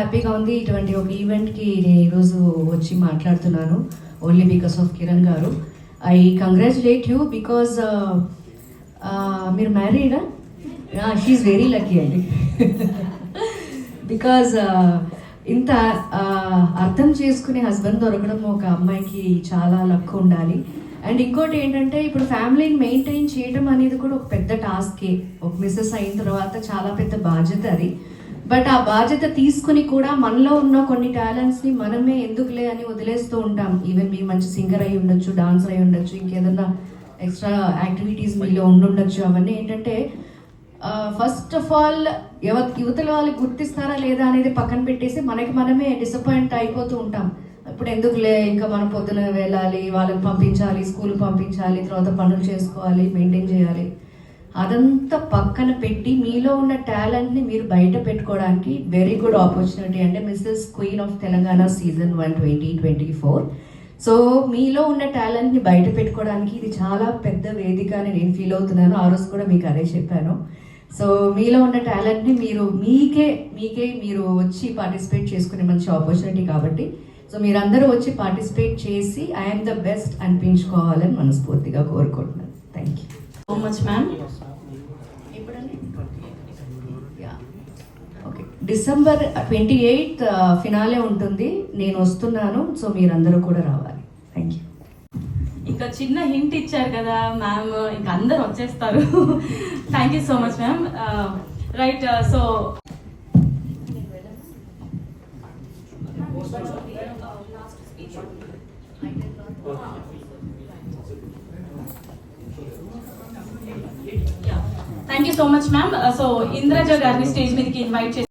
హ్యాపీగా ఉంది. ఇటువంటి ఒక ఈవెంట్కి నేను ఈరోజు వచ్చి మాట్లాడుతున్నాను. ఓన్లీ బికాస్ ఆఫ్ కిరణ్ గారు. ఐ కంగ్రాచులేట్ యూ బికాజ్ మీరు మ్యారీడా షీఈ్ వెరీ లక్కీ అండి బికాజ్ ఇంత uh, అర్థం చేసుకునే హస్బెండ్ దొరకడం ఒక అమ్మాయికి చాలా లక్ ఉండాలి. అండ్ ఇంకోటి ఏంటంటే ఇప్పుడు ఫ్యామిలీని మెయింటైన్ చేయడం అనేది కూడా ఒక పెద్ద టాస్కే ఒక మిస్సెస్ అయిన తర్వాత చాలా పెద్ద బాధ్యత అది. బట్ ఆ బాధ్యత తీసుకుని కూడా మనలో ఉన్న కొన్ని టాలెంట్స్ని మనమే ఎందుకులే అని వదిలేస్తూ ఉంటాం. ఈవెన్ మీరు మంచి సింగర్ అయి ఉండొచ్చు డాన్సర్ అయి ఉండొచ్చు ఇంకేదన్నా ఎక్స్ట్రా యాక్టివిటీస్ మీలో ఉండుండొచ్చు. అవన్నీ ఏంటంటే ఫస్ట్ ఆఫ్ ఆల్ ఎవ యువతల వాళ్ళు గుర్తిస్తారా లేదా అనేది పక్కన పెట్టేసి మనకి మనమే డిసప్పాయింట్ అయిపోతూ ఉంటాం. ఇప్పుడు ఎందుకులే ఇంకా మనం పొద్దున వెళ్ళాలి వాళ్ళని పంపించాలి స్కూల్ పంపించాలి తర్వాత పనులు చేసుకోవాలి మెయింటైన్ చేయాలి. అదంతా పక్కన పెట్టి మీలో ఉన్న టాలెంట్ని మీరు బయట పెట్టుకోవడానికి వెరీ గుడ్ ఆపర్చునిటీ అంటే Mrs queen of Telangana season one twenty twenty four. So మీలో ఉన్న టాలెంట్ని బయట పెట్టుకోవడానికి ఇది చాలా పెద్ద వేదిక అని నేను ఫీల్ అవుతున్నాను. ఆ రోజు కూడా మీకు అదే చెప్పాను. సో మీలో ఉన్న టాలెంట్ని మీరు మీకే మీకే మీరు వచ్చి పార్టిసిపేట్ చేసుకునే మంచి ఆపర్చునిటీ కాబట్టి. సో మీరందరూ వచ్చి పార్టిసిపేట్ చేసి ఐఎమ్ ద బెస్ట్ అనిపించుకోవాలని మనస్ఫూర్తిగా కోరుకుంటున్నాను. థ్యాంక్ యూ మచ్ మ్యామ్ ఎప్పుడండి okay December twenty eighth finale ఉంటుంది. నేను వస్తున్నాను సో మీరందరూ కూడా రావాలి. థ్యాంక్ యూ ఇంకా చిన్న హింట్ ఇచ్చారు కదా మ్యామ్ ఇంకా అందరు వచ్చేస్తారు. Thank you so much ma'am right so thank you so much ma'am so Indraja గారిని స్టేజ్ మీదకి ఇన్వైట్ చేసి